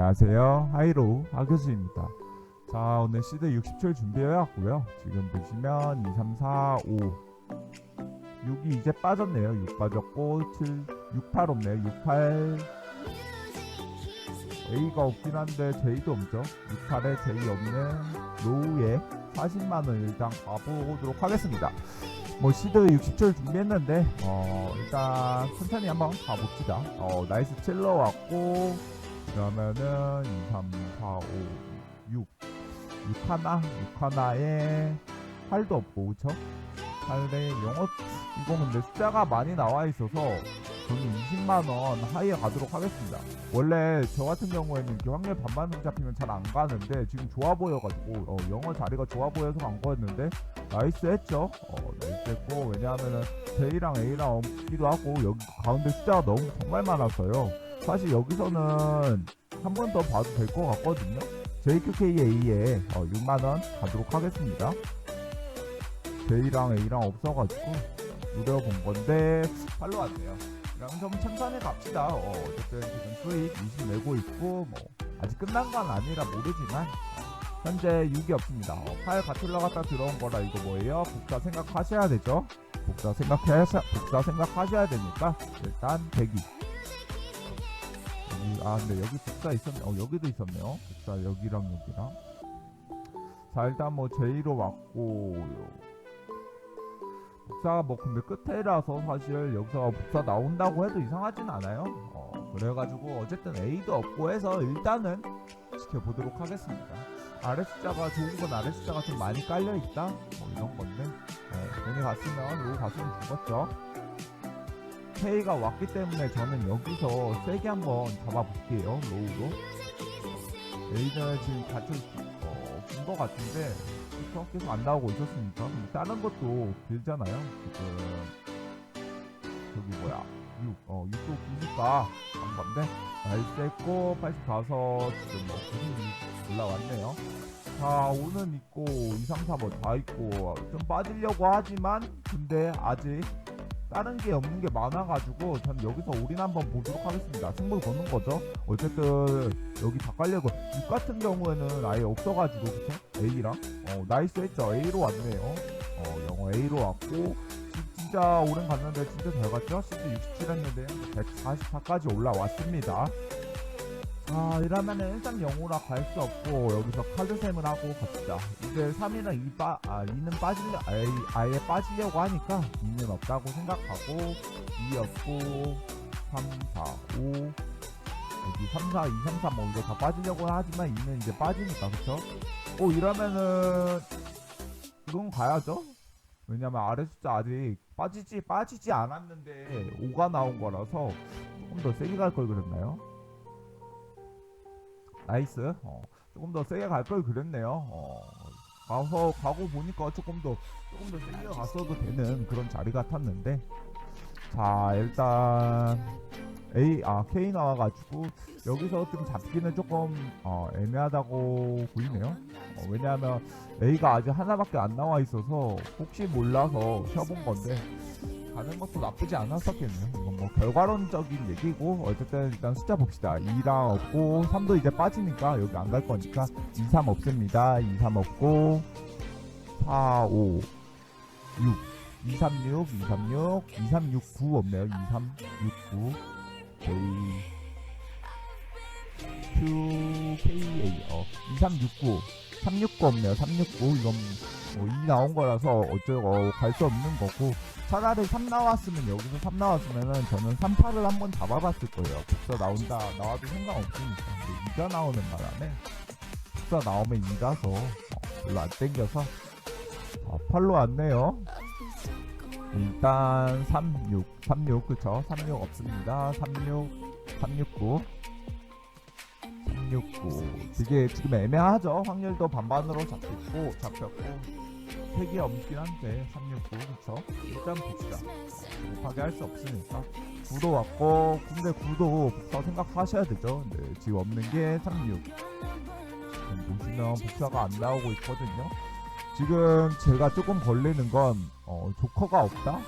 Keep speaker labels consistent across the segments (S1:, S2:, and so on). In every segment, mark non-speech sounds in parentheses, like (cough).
S1: 안녕하세요. 하이로우 하교수입니다. 자, 오늘 시드 60초 준비해왔고요. 지금 보시면 2, 3, 4, 5, 6이 이제 빠졌네요. 6 빠졌고 7, 6, 8 없네요. 6, 8 A가 없긴 한데 J도 없죠. 6, 8에 J 없는 로우에 40만원 일단 가보도록 하겠습니다. 뭐 시드 60초를 준비했는데 어 일단 천천히 한번 가봅시다. 어 나이스 칠러 왔고 그러면은 2, 3, 4, 5, 6 6 하나 6 하나에 8도 없고 그쵸? 8에 영어 이거 근데 숫자가 많이 나와 있어서 저는 20만원 하이에 가도록 하겠습니다. 원래 저 같은 경우에는 이렇게 확률 반반으로 잡히면 잘 안 가는데 지금 좋아 보여가지고 어, 영어 자리가 좋아 보여서 간 거였는데 나이스 했죠. 어, 나이스 했고 왜냐하면은 J랑 A랑 없기도 하고 여기 가운데 숫자가 너무 정말 많았어요. 사실 여기서는 한 번 더 봐도 될 것 같거든요. JQKA에 어, 6만원 가도록 하겠습니다. J랑 A랑 없어가지고 노려본 건데 팔로. 그럼 좀 천천히 갑시다. 어, 어쨌든 지금 수익 20 내고 있고 뭐 아직 끝난 건 아니라 모르지만 어, 현재 6이 없습니다. 어, 파일 같이 올라갔다 들어온 거라 이거 뭐예요? 복사 생각하셔야 되죠. 복사 생각하셔 복사 생각하셔야 되니까 일단 대기. 아 근데 여기 복사 있었네. 어 여기도 있었네요. 복사 여기랑 여기랑. 자 일단 뭐 J로 왔고 복사가 뭐 근데 끝에라서 사실 여기서 복사 나온다고 해도 이상하진 않아요. 어, 그래가지고 어쨌든 A도 없고 해서 일단은 지켜보도록 하겠습니다. 아래 숫자가 좋은 건 아래 숫자가 좀 많이 깔려 있다. 뭐 이런 건데 네, 괜히 갔으면 로우 갔으면 죽었죠. K가 왔기 때문에 저는 여기서 세게 한번 잡아볼게요. 로우로. A는 지금 갇혀 어, 준것 같은데 그쵸? 계속 안 나오고 있었으니까 근데 다른 것도 길잖아요 지금 저기 뭐야 6, 어 6도 기니까 한 건데 80 가서 지금 뭐96 올라왔네요 자 5는 있고 2, 3, 4뭐다 있고 좀 빠지려고 하지만 근데 아직 다른 게 없는 게 많아가지고 전 여기서 올인 한번 보도록 하겠습니다. 승부 거는 거죠. 어쨌든 여기 다 깔려고 6 같은 경우에는 아예 없어가지고 그쵸? A랑? 어 나이스 했죠. A로 왔네요. 어 영어 A로 왔고 지- 진짜 오랜 갔는데 진짜 잘 갔죠? 시드 67 했는데 144까지 올라왔습니다 자 이러면은 일단 영호라 갈 수 없고 여기서 카드셈을 하고 갑시다 이제 3이랑 2 빠, 아 2는 빠질려 아예, 아예 빠지려고 하니까 2는 없다고 생각하고 2 없고 3, 4, 5 여기 3, 4, 2, 3, 4뭐 이거 다 빠지려고 하지만 2는 이제 빠지니까 그쵸? 오 이러면은 이건 가야죠. 왜냐면 아래 숫자 아직 빠지지 빠지지 않았는데 5가 나온 거라서 조금 더 세게 갈 걸 그랬나요? 나이스. 어, 조금 더 세게 갈 걸 그랬네요. 어, 가서 가고 보니까 조금 더 조금 더 세게 갔어도 되는 그런 자리 같았는데 자 일단 A 아 K 나와가지고 여기서 좀 잡기는 조금 어, 애매하다고 보이네요. 어, 왜냐하면 A가 아직 하나밖에 안 나와 있어서 혹시 몰라서 쉬어본 건데 가는 것도 나쁘지 않았었겠네요. 이건 뭐 결과론적인 얘기고 어쨌든 일단 숫자 봅시다. 2랑 없고 3도 이제 빠지니까 여기 안 갈 거니까 2, 3 없습니다. 2, 3 없고 4, 5, 6 2, 3, 6, 2, 3, 6, 2, 3, 6, 9 없네요. 2, 3, 6, 9 K Q K A 어 2369 369 없네요 369 이건 뭐2 나온 거라서 어쩌고 갈 수 없는 거고 차라리 3 나왔으면 여기서 3 나왔으면은 저는 38을 한번 잡아봤을 거예요. 복사 나온다 나와도 상관없으니까. 근데 2가 나오는 바람에 복사 나오면 2라서 어, 별로 안 땡겨서 어, 8로 왔네요. 일단 36 36 그쵸? 36 없습니다. 36 369 369 이게 지금 애매하죠? 확률도 반반으로 잡혔고 잡혔고 색이 없긴 한데 369 그쵸? 일단 봅시다. 곱하기 할수 없으니까. 9도 왔고 근데 9도 복사 생각하셔야 되죠. 근데 지금 없는 게 36 지금 보시면 복사가 안 나오고 있거든요. 지금 제가 조금 걸리는 건 어, 조커가 없다?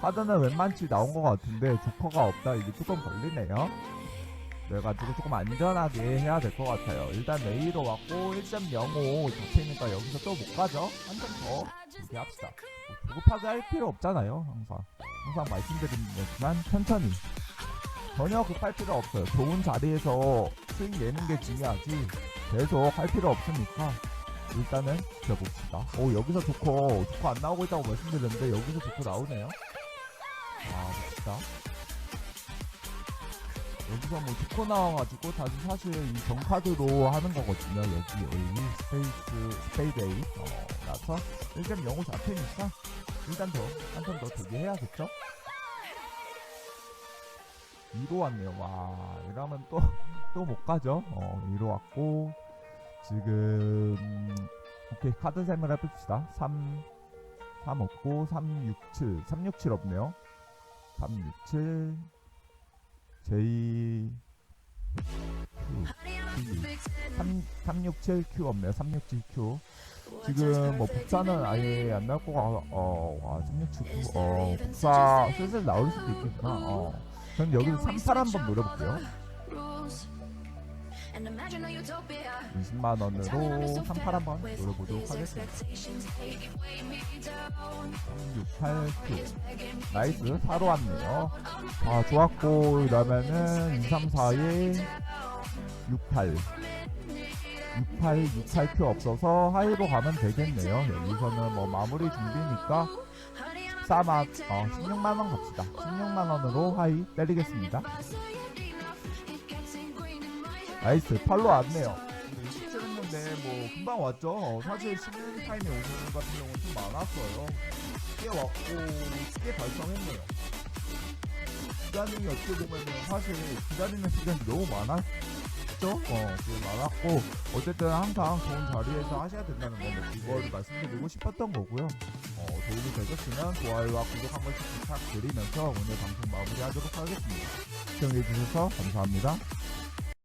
S1: 카드는 웬만치 나온 것 같은데 조커가 없다. 이게 조금 걸리네요 그래가지고 조금 안전하게 해야 될 것 같아요. 일단 A로 왔고 1.05 잡히니까 여기서 또 못 가죠. 한점더 이렇게 합시다. 뭐 조급하게 할 필요 없잖아요. 항상 항상 말씀드리는 거지만 천천히 전혀 급할 필요 없어요. 좋은 자리에서 스윙 내는 게 중요하지 계속 할 필요 없으니까 일단은 지켜봅시다. 오 여기서 좋고 좋고 안 나오고 있다고 말씀드렸는데 여기서 좋고 나오네요. 아 봅시다. 여기서 뭐 좋고 나와가지고 다시 사실 이 정카드로 하는 거거든요. 여기 A 스페이스 스페이드 A 어, 라서 1.05 잡히니까 일단 더 한 턴 더 되게 해야겠죠? 2로 왔네요. 와 이러면 또 (laughs) 또 못 가죠. 어 2로 왔고 지금 오케이 카드 셈을 해봅시다. 3 3 없고 367 367 없네요. 367 J Q 3 367Q 없네요. 367Q 지금 뭐 복사는 아예 안 나올 거가 어, 와, 367Q 어, 복사 슬슬 나올 수도 있겠구나. 어. 그럼 여기서 38 한번 노려볼게요. 20만 원으로 38 한번 노려보도록 하겠습니다. 368Q 나이스. 4로 왔네요. 아 좋았고 이러면은 2, 3, 4에 68 68, 68Q 없어서 하이로 가면 되겠네요. 여기서는 뭐 마무리 준비니까 14만, 어, 16만원 갑시다. 16만원으로 하이 때리겠습니다. 나이스, 팔로 왔네요. 근데 27했는데 뭐 금방 왔죠. 어, 사실 쉬는 타임에 오는 같은 경우는 좀 많았어요. 꽤 왔고, 꽤 달성했네요. 기다림이 어떻게 보면은 사실 기다리는 시간이 너무 많았 죠 어, 그게 많았고 어쨌든 항상 좋은 자리에서 하셔야 된다는 거 뭐, 그거를 말씀드리고 싶었던 거고요. 어, 도움이 되셨으면 좋아요와 구독 한 번씩 부탁드리면서 오늘 방송 마무리하도록 하겠습니다. 시청해 주셔서 감사합니다.